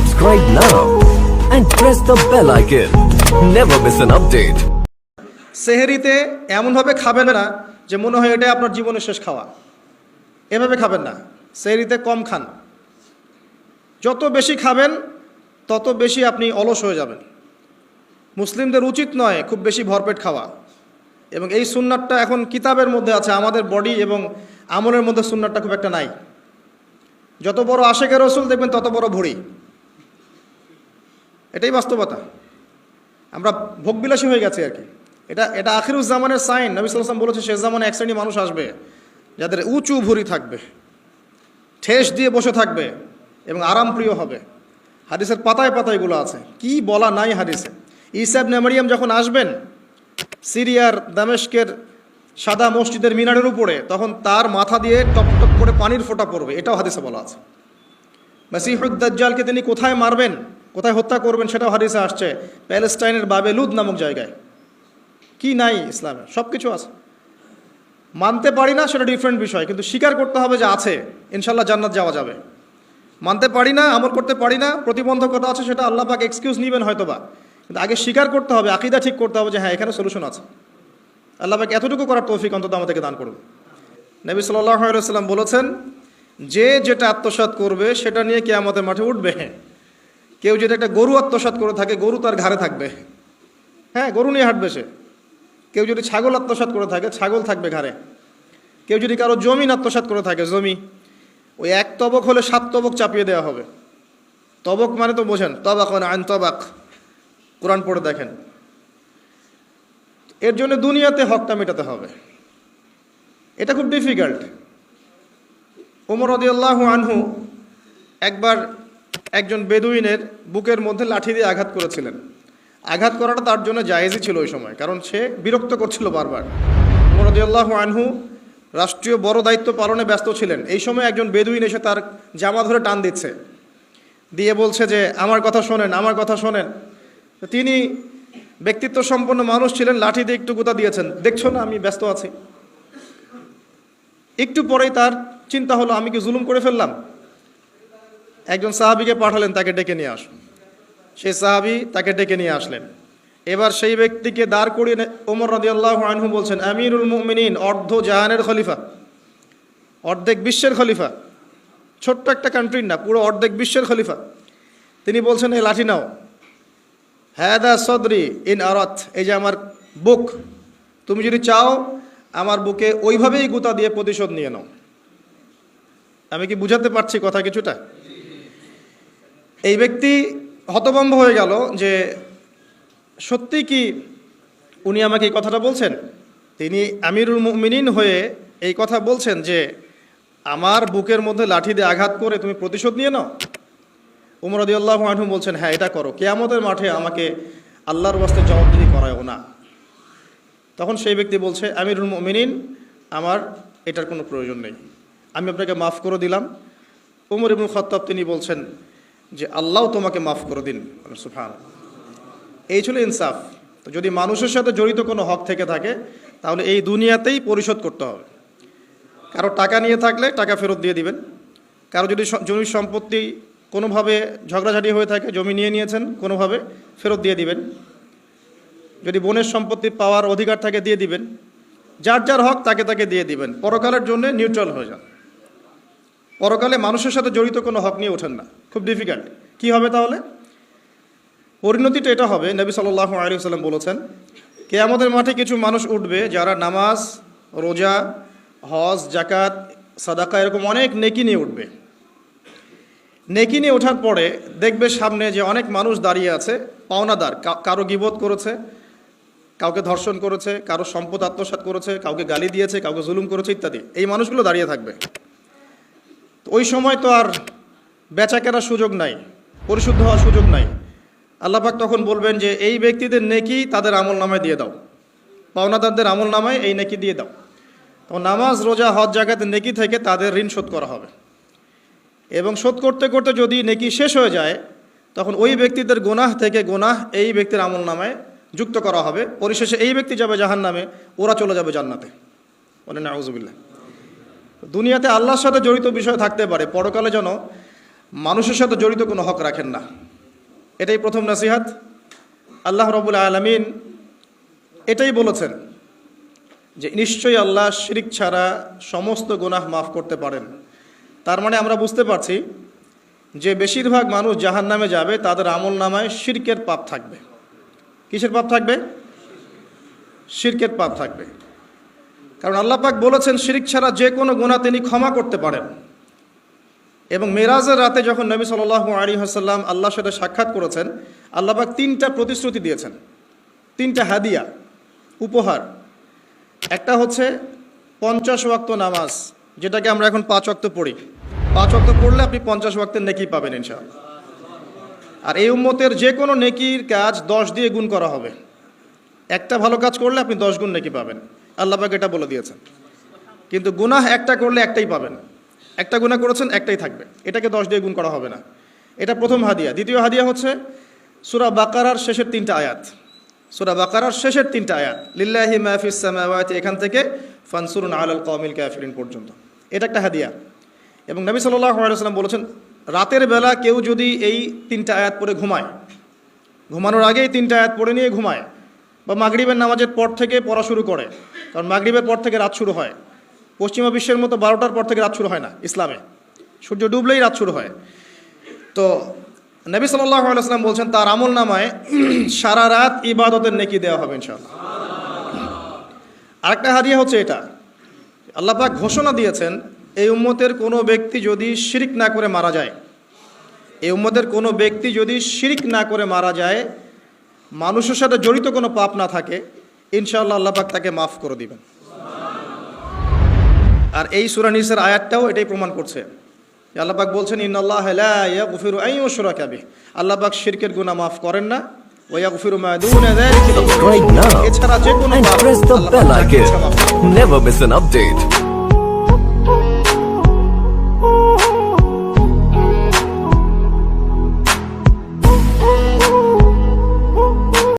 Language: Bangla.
Subscribe now and press the bell icon. Never miss an update. সেহেরিতে এমনভাবে খাবেন না যে মনে হয় এটাই আপনার জীবনের শেষ খাওয়া। এভাবে খাবেন না। সেহেরিতে কম খান। যত বেশি খাবেন, তত বেশি আপনি অলস হয়ে যাবেন। মুসলিমদের উচিত নয় খুব বেশি ভরপেট খাওয়া। এবং এই সুন্নারটা এখন কিতাবের মধ্যে আছে, আমাদের বডি এবং আমলের মধ্যে সুন্নারটা খুব একটা নাই। যত বড় আশেকের রসুল দেখবেন, তত বড় ভুড়ি। এটাই বাস্তবতা। আমরা ভোগবিলাসী হয়ে গেছি আর কি। এটা এটা আখিরুজ্জামানের সাইন নবী সাল্লাম বলেছে শেষ জামানে এক শ্রেণি মানুষ আসবে, যাদের উঁচু ভুরি থাকবে, ঠেস দিয়ে বসে থাকবে এবং আরামপ্রিয় হবে। হাদিসের পাতায় পাতায় এগুলো আছে। কি বলা নাই হাদিসে। ইসাব নেমারিয়াম যখন আসবেন, সিরিয়ার, দামেস্কের সাদা মসজিদের মিনারের উপরে, তখন তার মাথা দিয়ে টপ টপ করে পানির ফোঁটা পড়বে। এটাও হাদিসে বলা আছে। মাসিহুদ্দাজ্জালকে তিনি কোথায় মারবেন? কোথায় হত্যা করবেন সেটাও হাদিসে আসছে। প্যালেস্টাইনের বাবেলুদ নামক জায়গায়। কি নাই ইসলামে সব কিছু আছে। মানতে পারি না, সেটা ডিফারেন্ট বিষয়। কিন্তু স্বীকার করতে হবে যে আছে। ইনশাল্লাহ জান্নাত যাওয়া যাবে। মানতে পারি না, আমল করতে পারি না, প্রতিবন্ধকতা আছে সেটা আল্লাহ পাক এক্সকিউজ নেবেন হয়তো বা কিন্তু আগে স্বীকার করতে হবে, আকিদা ঠিক করতে হবে যে হ্যাঁ এখানে সলিউশন আছে। আল্লাহ পাক এতটুকু করার তৌফিক অন্তত আমাদেরকে দান করুন। নবী সাল্লাম বলেছেন, যে যেটা আত্মসাৎ করবে, সেটা নিয়ে কে আমাদের মাঠে উঠবে। কেউ যদি একটা গরু আত্মসাৎ করে থাকে, গরু তার ঘাড়ে থাকবে। হ্যাঁ গরু নিয়ে হাঁটবে সে। কেউ যদি ছাগল আত্মসাৎ করে থাকে, ছাগল থাকবে ঘাড়ে। কেউ যদি কারও জমি আত্মসাৎ করে থাকে, জমি, ওই এক তবক হলে সাত তবক চাপিয়ে দেওয়া হবে। তবক মানে তো বোঝেন, তবাক মানে আইন তবাক। কোরআন পড়ে দেখেন। এর জন্য দুনিয়াতে হকটা মেটাতে হবে। এটা খুব ডিফিকাল্ট। ওমর রদিয়াল্লাহ আনহু একবার একজন বেদুইনের বুকের মধ্যে লাঠি দিয়ে আঘাত করেছিলেন। আঘাত করাটা তার জন্য জায়েজই ছিল ওই সময়, কারণ সে বিরক্ত করছিল বারবার। ওমর রদিয়াল্লাহ আনহু রাষ্ট্রীয় বড় দায়িত্ব পালনে ব্যস্ত ছিলেন। এই সময় একজন বেদুইন এসে তার জামা ধরে টান দিচ্ছে। দিয়ে বলছে যে, আমার কথা শোনেন, আমার কথা শোনেন। তিনি ব্যক্তিত্ব সম্পন্ন মানুষ ছিলেন, লাঠি দিয়ে একটু গুতা দিয়েছেন। দেখছ না, আমি ব্যস্ত আছি। একটু পরেই তার চিন্তা হলো, আমি কি জুলুম করে ফেললাম? একজন সাহাবিকে পাঠালেন, তাকে ডেকে নিয়ে আসুন। সেই সাহাবি তাকে ডেকে নিয়ে আসলেন। এবার সেই ব্যক্তিকে দাঁড় করিয়ে ওমর রাদিয়াল্লাহ আনহু বলছেন, আমিরুল মুমিনিন, অর্ধ জাহানের খলিফা, অর্ধেক বিশ্বের খলিফা। ছোট্ট একটা কান্ট্রির না, পুরো অর্ধেক বিশ্বের খলিফা। তিনি বলছেন এই লাঠি নাও। হ্যাদা সদরি ইন আরথ এই যে আমার বুক, তুমি যদি চাও, আমার বুকে ওইভাবেই গুতা দিয়ে প্রতিশোধ নিয়ে নাও। আমি কি বুঝাতে পারছি কথা কিছুটা? এই ব্যক্তি হতভম্ব হয়ে গেল যে, সত্যি কি উনি আমাকে এই কথাটা বলছেন? তিনি আমিরুল মুমিনিন হয়ে এই কথা বলছেন যে, আমার বুকের মধ্যে লাঠি দিয়ে আঘাত করে তুমি প্রতিশোধ নিয়ে নাও। উমর আল্লাহ আনহু বলছেন হ্যাঁ এটা করো। কেয়ামতের মাঠে আমাকে আল্লাহর বাস্তে জবাবদিহি করায়ও না। তখন সেই ব্যক্তি বলছে, আমিরুল মুমিনিন, আমার এটার কোনো প্রয়োজন নেই। আমি আপনাকে মাফ করে দিলাম। উমর ইবনুল খত্তাব তিনি বলছেন যে আল্লাহ তোমাকে মাফ করে দিন। সুফান এই ছিল ইনসাফ। তো যদি মানুষের সাথে জড়িত কোনো হক থেকে থাকে, তাহলে এই দুনিয়াতেই পরিশোধ করতে হবে। কারও টাকা নিয়ে থাকলে টাকা ফেরত দিয়ে দিবেন। কারও যদি জমির সম্পত্তি কোনোভাবে ঝগড়াঝাটি হয়ে থাকে, জমি নিয়ে নিয়েছেন কোনোভাবে, ফেরত দিয়ে দিবেন। যদি বোনের সম্পত্তি পাওয়ার অধিকার থাকে, দিয়ে দিবেন। যার যার হক, তাকে তাকে দিয়ে দিবেন। পরকালের জন্য নিউট্রাল হয়ে যান। পরকালে মানুষের সাথে জড়িত কোনো হক নিয়ে ওঠেন না। খুব ডিফিকাল্ট কি হবে তাহলে? পরিণতিটা এটা হবে, নবী সাল্লাহ আলী সাল্লাম বলেছেন কে আমাদের মাঠে কিছু মানুষ উঠবে যারা নামাজ, রোজা, হজ জাকাত সাদাকা এরকম অনেক নেকি নিয়ে উঠবে। নেকি নিয়ে ওঠার পরে দেখবে সামনে যে অনেক মানুষ দাঁড়িয়ে আছে, পাওনাদার কারও গিবোধ করেছে, কাউকে ধর্ষণ করেছে, কারও সম্পদ আত্মসাৎ করেছে, কাউকে গালি দিয়েছে, কাউকে জুলুম করেছে ইত্যাদি। এই মানুষগুলো দাঁড়িয়ে থাকবে। ওই সময় তো আর বেচা কেনার সুযোগ নাই, পরিশুদ্ধ হওয়ার সুযোগ নাই। আল্লাপাক তখন বলবেন যে, এই ব্যক্তিদের নেকি তাদের আমল নামায় দিয়ে দাও। পাওনাদারদের আমল নামায় এই নেকি দিয়ে দাও। তখন নামাজ, রোজা, হজ জায়গাতে নেকি থেকে তাদের ঋণ শোধ করা হবে। এবং শোধ করতে করতে যদি নেকি শেষ হয়ে যায়, তখন ওই ব্যক্তিদের গোনাহ থেকে গোনাহ এই ব্যক্তির আমল নামায় যুক্ত করা হবে। পরিশেষে এই ব্যক্তি যাবে জাহান নামে ওরা চলে যাবে জান্নাতে। বলে নাউজুবিল্লাহ। দুনিয়াতে আল্লাহর সাথে জড়িত বিষয় থাকতে পারে, পরকালে যেন মানুষের সাথে জড়িত কোনো হক রাখেন না। এটাই প্রথম নাসিহাত। আল্লাহ রবুল আলমিন এটাই বলেছেন যে, নিশ্চয়ই আল্লাহ শিরিক ছাড়া সমস্ত গুনাহ মাফ করতে পারেন। তার মানে আমরা বুঝতে পারছি যে, বেশিরভাগ মানুষ জাহান নামে যাবে, তাদের আমল নামায় শিরকের পাপ থাকবে। কিসের পাপ থাকবে? শিরকের পাপ থাকবে। কারণ আল্লাহ পাক বলেছেন, শিরিক ছাড়া যে কোনো গুণা তিনি ক্ষমা করতে পারেন। এবং মেরাজের রাতে যখন নবী সাল আলী হাসাল্লাম আল্লাহর সাথে সাক্ষাৎ করেছেন, আল্লাহ পাক তিনটা প্রতিশ্রুতি দিয়েছেন। তিনটা হাদিয়া, উপহার। একটা হচ্ছে পঞ্চাশ ওয়াক্ত নামাজ, যেটাকে আমরা এখন পাঁচ ওয়াক্ত পড়ি। পাঁচ ওয়াক্ত পড়লে আপনি পঞ্চাশ ওয়াক্তের নেকি পাবেন ইনশাআল্লাহ। আর এই উম্মতের যে কোনো নেকির কাজ দশ দিয়ে গুণ করা হবে। একটা ভালো কাজ করলে আপনি দশ গুণ নেকি পাবেন। আল্লাহ পাক এটা বলে দিয়েছেন। কিন্তু গুনাহ একটা করলে একটাই পাবেন। একটা গুনাহ করেছেন, একটাই থাকবে। এটাকে দশ দিয়ে গুণ করা হবে না। এটা প্রথম হাদিয়া। দ্বিতীয় হাদিয়া হচ্ছে সুরা বাকারার শেষের তিনটা আয়াত। সুরা বাকারার শেষের তিনটা আয়াত। লিল্লাহি মাহফিস সামাওয়াতি, এখান থেকে ফানসুরুন আলাল কওমিল কাফিরিন পর্যন্ত। এটা একটা হাদিয়া। এবং নবী সাল্লাল্লাহু আলাইহি ওয়াসাল্লাম বলেছেন, রাতের বেলা কেউ যদি এই তিনটা আয়াত পড়ে ঘুমায়, ঘুমানোর আগেই তিনটা আয়াত পড়ে নিয়ে ঘুমায় বা মাগরিবের নামাজের পর থেকে পড়া শুরু করে কারণ মাগরিবের পর থেকে রাত শুরু হয়। পশ্চিমা বিশ্বের মতো বারোটার পর থেকে রাত শুরু হয় না ইসলামে। সূর্য ডুবলেই রাত শুরু হয়। তো নবী সাল্লাহ আলাইসলাম বলছেন, তার আমল নামায় সারা রাত ইবাদতের নেকি দেওয়া হবে ইনশাআল্লাহ। আরেকটা হাদিয়া হচ্ছে এটা। আল্লাহ পাক ঘোষণা দিয়েছেন, এই উম্মতের কোনো ব্যক্তি যদি শিরিক না করে মারা যায়, এই উম্মতের কোনো ব্যক্তি যদি শিরিক না করে মারা যায়, মানুষের সাথে জড়িত কোনো পাপ না থাকে ইনশাআল্লাহ আল্লাহ পাক তাকে মাফ করে দিবেন। আর এই সুরানিসের আয়াতটাও এটাই প্রমাণ করছে। যে আল্লাহ পাক বলছেন ইন্নাল্লাহ লা ইয়াগফিরু আন ইউশরাকা বিহি। আল্লাহ পাক শিরকের গুণা মাফ করেন না। Right now এছাড়া যে কোনো। Never miss an update.